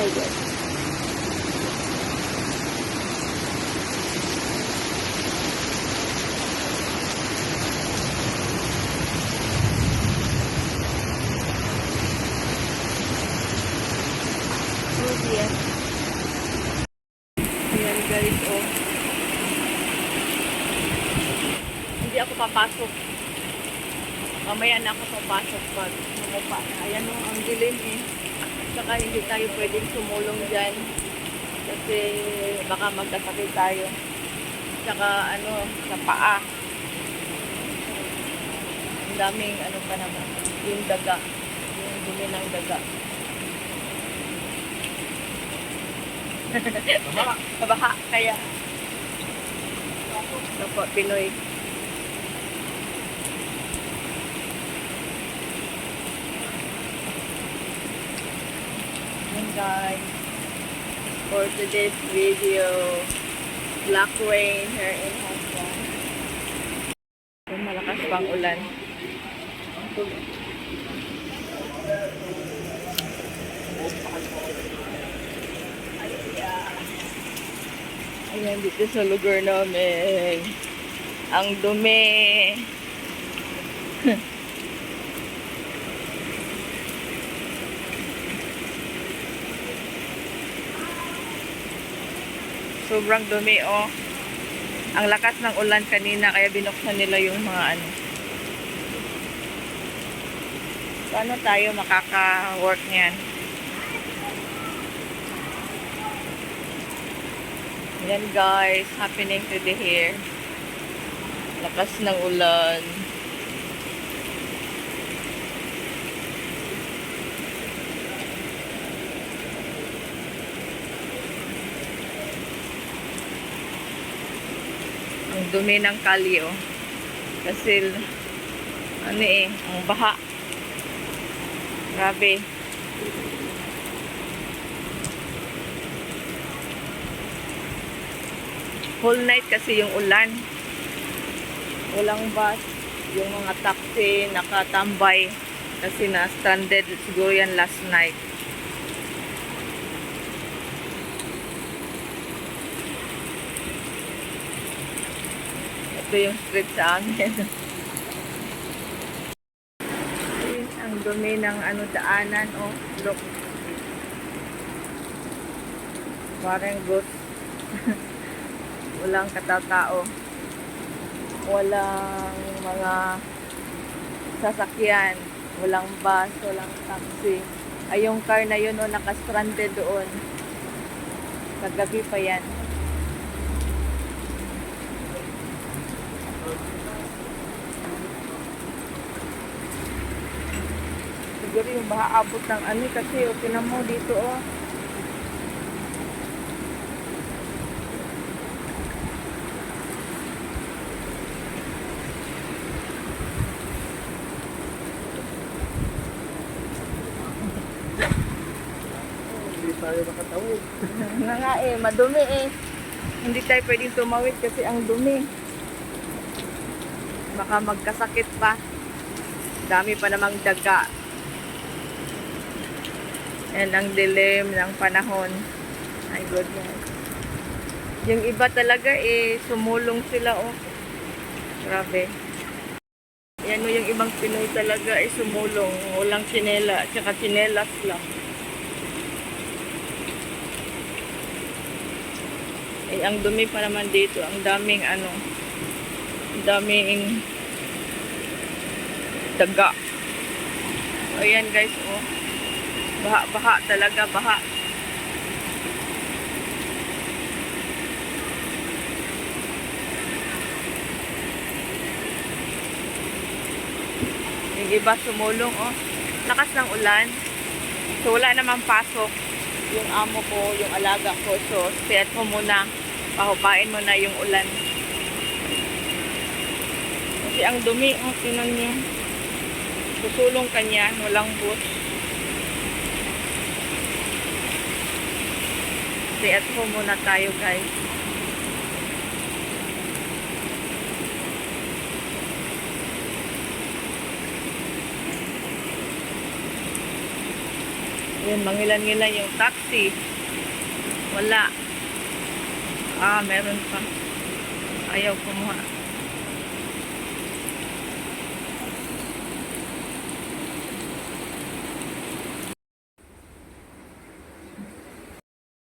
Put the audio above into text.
my God. Oh oh. Hindi ako papasok. Mamaya na ako papasok pag bumaba. Ayan oh, ang dilim eh. Saka hindi tayo pwedeng sumulong dyan. Kasi baka magkasakit tayo. Saka ano, sa paa. Ang daming ano pa naman. Yung daga. Yung dumi ng daga. Kabaha. Kaya. Ito po, Pinoy. Guys. For today's video, Black Rain here in Hong Kong. Malakas pang ulan. Ayan, dito sa lugar namin. Ang dumi. Sobrang dumi, oh. Ang lakas ng ulan kanina, kaya binuksan nila yung mga ano. Paano tayo makaka-work niyan? Yan guys, happening today here. Lakas ng ulan. Dumi ng kalyo. Kasi, ano eh, ang baha. Grabe. Whole night kasi yung ulan. Walang bus. Yung mga taxi nakatambay. Kasi na stranded siguro yan last night. Ito yung street sa amin. Ang dumi ng ano daanan. Oh, look. Parang ghost. Walang katatao. Walang mga sasakyan. Walang bus, walang taxi. Ay, yung car na yun, oh, nakastranded doon. Kagabi pa yan. Yung maaabot ng eh, kasi o tinan mo dito oh. Hindi tayo makatawid. Nga nga eh, madumi eh. Hindi tayo pwedeng tumawid kasi ang dumi. Baka magkasakit pa. Dami pa namang daga. And ang dilim ng panahon. My goodness. Yung iba talaga eh, sumulong sila oh. Grabe. Yan o yung ibang Pinoy talaga ay sumulong. Walang sinela, tsaka sinelas lang. Eh, ang dumi pa naman dito. Ang daming ano, daming daga. Ayan guys, oh. Baha, baha talaga, baha. Yung iba sumulong, oh. Lakas ng ulan. So, wala namang pasok yung amo ko, yung alaga ko. So, stay at home muna. Pahupain mo na yung ulan. Kasi ang dumi, oh, tinan niyo. Susulong kanya, walang bus. Stay at home muna tayo, guys. Yun, mangilan-ngilan yung taxi. Wala. Ah, meron pa. Ayaw kumuha.